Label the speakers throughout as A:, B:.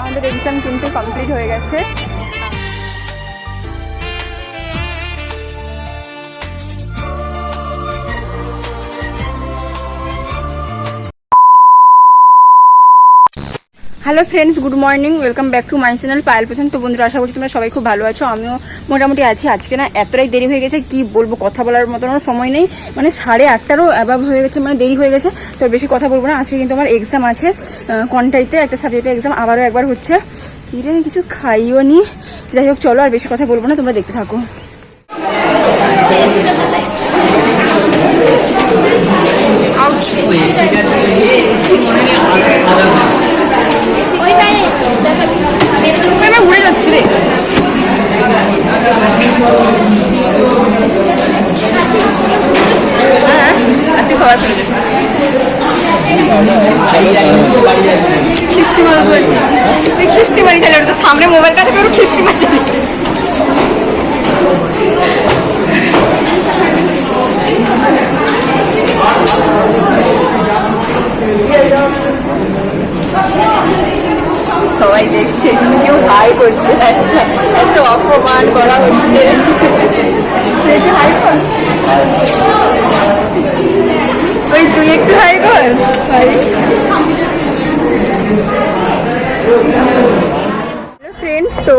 A: আমাদের এক্সাম কিন্তু কমপ্লিট হয়ে গেছে। Hello friends good morning welcome back to my channel Payel পেছন তো বন্ধুরা আশা করছি তোমরা সবাই খুব ভালো আছো। আমিও মোটামুটি আছি। আজকে না এতটাই দেরি হয়ে গেছে কি বলব কথা বলার মতন সময় নেই। মানে সাড়ে আটটারও অ্যাভাব হয়ে গেছে মানে দেরি হয়ে গেছে। তো বেশি কথা বলব না আজকে কিন্তু আমার এক্সাম আছে। কন্টাইতে একটা সাবজেক্টের এক্সাম আবারও একবার হচ্ছে। কী রে কিছু খাইও নি? যাই হোক চলো আর বেশি কথা বলব না তোমরা দেখতে থাকো। আমি উড়ে যাচ্ছি রে। আজকে খিস্তি মারবো তুই খিস্তি মারি চাইলে ওটা তো সামনে মোবাইল কাছে করে খিস্তি মারছি সবাই দেখছে কিন্তু কেউ হাই করছে একটা এত অপমান করা হচ্ছে। হাই কর ওই তুই একটু হাই কর। ফ্রেন্ডস তো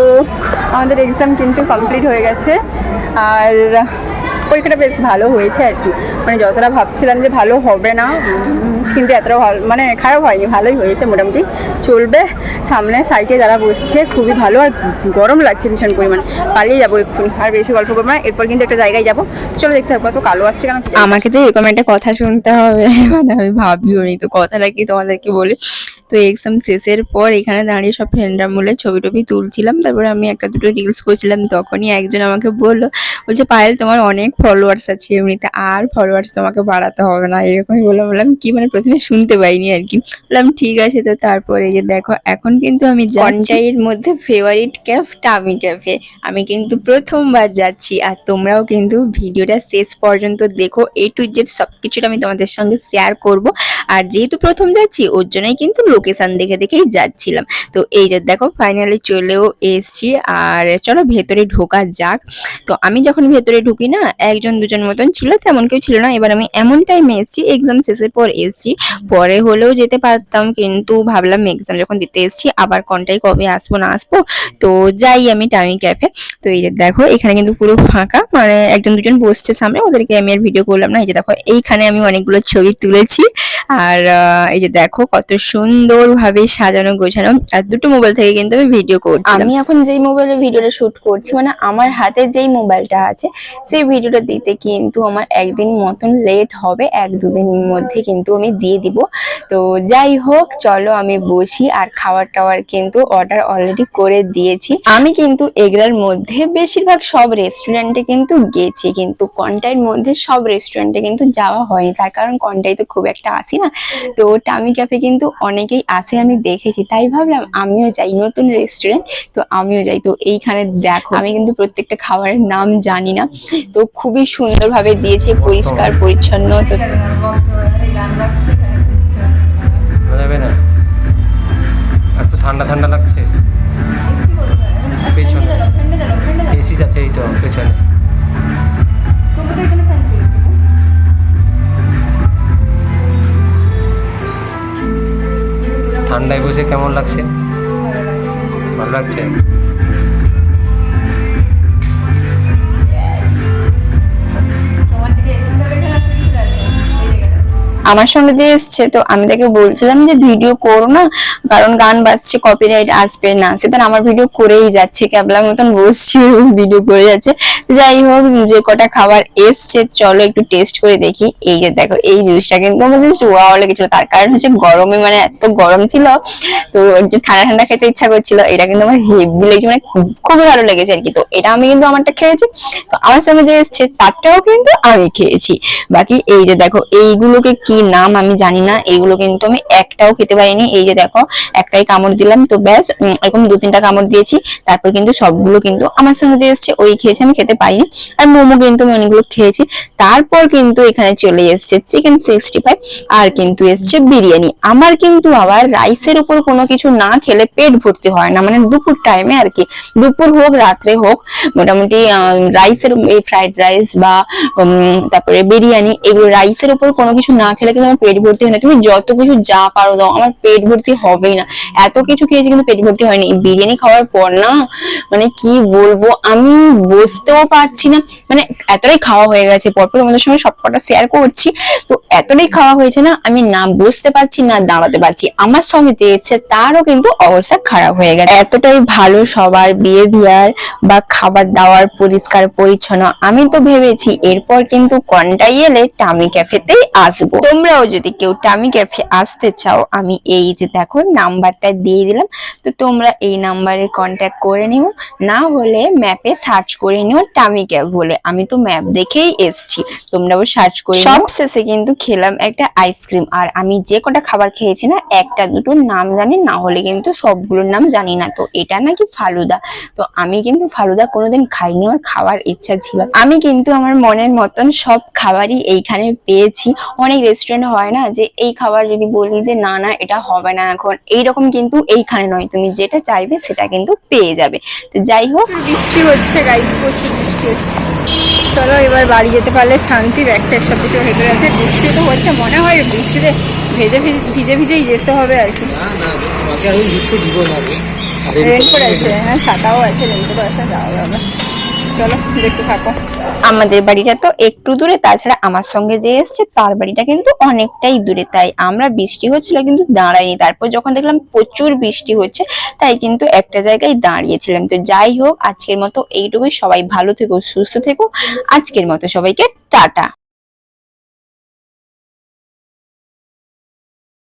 A: আমাদের এক্সাম কিন্তু কমপ্লিট হয়ে গেছে। আর পরীক্ষাটা বেশ ভালো হয়েছে আর কি। মানে যতটা ভাবছিলাম যে ভালো হবে না কিন্তু এতটা ভালো মানে খারাপ হয়নি, ভালোই হয়েছে মোটামুটি। চলবে, সামনে সাইডে যারা বসছে, খুবই ভালো আর গরম লাগছে ভীষণ পরিমাণ। পালিয়ে যাব একটু, আর বেশি গল্প করব না, এরপর কিন্তু একটা জায়গায় যাব। চলো দেখতে হবে কত কালো আসছে কেন? আমাকে যে এরকম একটা কথা শুনতে হবে মানে আমি ভাবিও নি, তো কথাটা কি তোমাদেরকে বলি? তো এক্সাম শেষের পর এখানে দাঁড়িয়ে সব ফ্রেন্ডরা মিলে ছবি টবি তুলছিলাম। তারপরে আমি একটা দুটো রিলস করছিলাম, তখনই একজন আমাকে বলল, বলছে, পায়েল, তোমার অনেক ফলোয়ার্স আছে এমনিতে, আর ফলোয়ার্স তোমাকে বাড়াতে হবে না। এরকমই বললাম বললাম, কি মানে প্রথমে শুনতে পাইনি আর কি। বললাম, ঠিক আছে তো, তারপরে যে দেখো, এখন কিন্তু আমি জনচাইয়ের মধ্যে ফেভারিট ক্যাফ টামি ক্যাফে আমি কিন্তু প্রথমবার যাচ্ছি, আর তোমরাও কিন্তু ভিডিওটা শেষ পর্যন্ত দেখো। এ টু জেড সব কিছুটা আমি তোমাদের সঙ্গে শেয়ার করব। আর যেহেতু প্রথম যাচ্ছি, ওর জন্যই কিন্তু লোকেশন দেখে দেখেই যাচ্ছিলাম। তো এই যে দেখো ফাইনালি চলেও এসছি। আর চলো ভেতরে ঢোকা যাক। তো আমি যখন ভেতরে ঢুকি না, একজন দুজন মতন ছিল, তেমন কেউ ছিল না। এবার আমি এমন টাইমে এসেছি এক্সাম শেষের পর এসেছি। পরে হলেও যেতে পারতাম, কিন্তু ভাবলাম এক্সাম যখন দিতে এসেছি, আবার কোনটাই কবে আসব, না আসব। তো যাই আমি টাইমি ক্যাফে তো এই যে দেখো, এখানে কিন্তু পুরো ফাঁকা। মানে একজন দুজন বসছে সামনে, ওদেরকে আমি আর ভিডিও করলাম না। এই যে দেখো, এইখানে আমি অনেকগুলো ছবি তুলেছি। আর এই যে দেখো কত সুন্দরভাবে সাজানো গোছানো। আর দুটো মোবাইল থেকে কিন্তু আমি ভিডিও করছি আমি এখন যেই মোবাইলে ভিডিওটা শুট করছি মানে আমার হাতে যেই মোবাইলটা আছে, সেই ভিডিওটা দিতে কিন্তু আমার একদিন মতন লেট হবে, এক দুদিনের মধ্যে কিন্তু আমি দিয়ে দিব। তো যাই হোক, চলো আমি বসি, আর খাবার টাওয়ার কিন্তু অর্ডার অলরেডি করে দিয়েছি। আমি কিন্তু এগুলার মধ্যে বেশিরভাগ সব রেস্টুরেন্টে কিন্তু গেছি, কিন্তু কন্টাইয়ের মধ্যে সব রেস্টুরেন্টে কিন্তু যাওয়া হয়নি। তার কারণ কন্টাই তো খুব একটা আসি না? তো টামি ক্যাফে কিন্তু অনেকেই আসে আমি দেখেছি। তাই ভাবলাম আমিও যাই নতুন রেস্টুরেন্ট তো আমিও যাই। তো এইখানে দেখো আমি কিন্তু প্রত্যেকটা খাবারের নাম জানি না। তো খুবই সুন্দরভাবে দিয়েছে পরিষ্কার পরিচ্ছন্ন তো
B: যাবে না? একটু ঠান্ডা ঠান্ডা লাগছে। পেছনে। এসি যাচ্ছে এই তো পেছনে। ঠান্ডায় বসে কেমন লাগছে? ভালো লাগছে?
A: আমার সঙ্গে যে এসছে, তো আমি তাকে বলছিলাম যে ভিডিও করো না, কারণ গান বাজছে কপিরাইট আসবে না। সেটা আমার ভিডিও করেই যাচ্ছে ক্যাবলার মতন বসছি ভিডিও করে যাচ্ছে। যাই হোক, যে কটা খাবার এসছে, চলো একটু টেস্ট করে দেখি। এই যে দেখো, এই জিনিসটা কিন্তু আমার জাস্ট ওয়াও লেগেছিল। তার কারণ হচ্ছে গরমে মানে এত গরম ছিল, তো একটু ঠান্ডা ঠান্ডা খেতে ইচ্ছা করছিল। এটা কিন্তু আমার হেভি লেগেছে মানে খুব- খুবই ভালো লেগেছে আর কি। তো এটা আমি কিন্তু আমারটা খেয়েছি। তো আমার সঙ্গে যে এসছে, তারটাও কিন্তু আমি খেয়েছি। বাকি এই যে দেখো, এইগুলোকে কি নাম আমি জানি না, এইগুলো কিন্তু আমি একটাও খেতে পারিনি। এই যে দেখো, একটাই কামড় দিলাম, তো ব্যাস এরকম দু তিনটা কামড় দিয়েছি, তারপর কিন্তু সবগুলো কিন্তু আমার সঙ্গে এসছে, ওই খেয়েছি, আমি খেতে পারিনি। আর মোমো কিন্তু আমি অনেকগুলো খেয়েছি। তারপর কিন্তু এখানে চলে এসছে চিকেন সিক্সটি ফাইভ আর কিন্তু এসছে বিরিয়ানি। আমার কিন্তু আবার রাইসের উপর কোনো কিছু না খেলে পেট ভর্তি হয় না মানে দুপুর টাইমে আর কি। দুপুর হোক, রাত্রে হোক, মোটামুটি রাইসের এই ফ্রাইড রাইস বা তারপরে বিরিয়ানি, এগুলো রাইসের উপর কোনো কিছু না খেলে কিন্তু আমার পেট ভর্তি হয় না। তুমি যত কিছু যা পারো দাও, আমার পেট ভর্তি হবেই না। এত কিছু খেয়েছি কিন্তু পেট ভর্তি হয়নি। বিরিয়ানি খাওয়ার পর না মানে কি বলব, আমি বসতেও পারছি না। মানে এতটাই খাওয়া হয়ে গেছে। পরপর তোমাদের সঙ্গে সবকটা শেয়ার করছি। তো এতটাই খাওয়া হয়েছে না, আমি না বসতে পারছি, না দাঁড়াতে পারছি। আমার সঙ্গে যে এসেছে, তারও কিন্তু অবস্থা খারাপ হয়ে গেছে। এতটাই ভালো সবার বিহেভিয়ার বা খাবার দাবার পরিষ্কার পরিচ্ছন্ন। আমি তো ভেবেছি, এরপর কিন্তু কন্টাই এলে টামি ক্যাফেতেই আসব। তোমরাও যদি কেউ টামি ক্যাফে আসতে চাও, আমি এই যে দেখো নাম্বারটা দিয়ে দিলাম, তো তোমরা এই নাম্বারে কন্ট্যাক্ট করে নিও, না হলে ম্যাপে সার্চ করে নিও টামি ক্যাফ বলে। আমি তো ম্যাপ দেখেই এসছি তোমরাও সার্চ করে সব শেষে কিন্তু খেলাম একটা আইসক্রিম আর আমি যে কটা খাবার খেয়েছি না, একটা দুটো নাম জানি, না হলে কিন্তু সবগুলোর নাম জানি না। তো এটা নাকি ফালুদা। তো আমি কিন্তু ফালুদা কোনোদিন খাইনি, আমার খাওয়ার ইচ্ছা ছিল আমি কিন্তু আমার মনের মতন সব খাবারই এইখানে পেয়েছি। অনেক রেস্টুরেন্ট হয় না যে এই খাবার যদি বলি যে না না এটা হবে না এখন। এইরকম কিন্তু এইখানে নয়। তুমি যেটা চাইবে সেটা কিন্তু পেয়ে যাবে। তো যাই হোক।
B: বৃষ্টি হচ্ছে গাইজ প্রচুর বৃষ্টি হচ্ছে। চলো এবার বাড়ি যেতে পারলে শান্তি ব্যাগটা একসাথে কিছু ভেতরে আছে। বৃষ্টি তো হচ্ছে মনে হয় বৃষ্টিতে ভেজে ভিজে ভিজে ভিজেই যেতে হবে আর কি।
C: না না তোমাকে আমি বুঝতে দিব না। গো।
B: রেনকোট আছে হ্যাঁ ছাতাও আছে রেনকোটও আছে যাওয়া যাবে চলো থাকো।
A: আমাদের বাড়িটা তো একটু দূরে, তাছাড়া আমার সঙ্গে যে এসছে, তার বাড়িটা কিন্তু অনেকটাই দূরে। তাই আমরা বৃষ্টি হচ্ছিল, কিন্তু দাঁড়াইনি তারপর যখন দেখলাম প্রচুর বৃষ্টি হচ্ছে, তাই কিন্তু একটা জায়গায় দাঁড়িয়েছিলাম। তো যাই হোক, আজকের মতো এইটুকুই। সবাই ভালো থেকো, সুস্থ থেকো। আজকের মতো সবাইকে টাটা।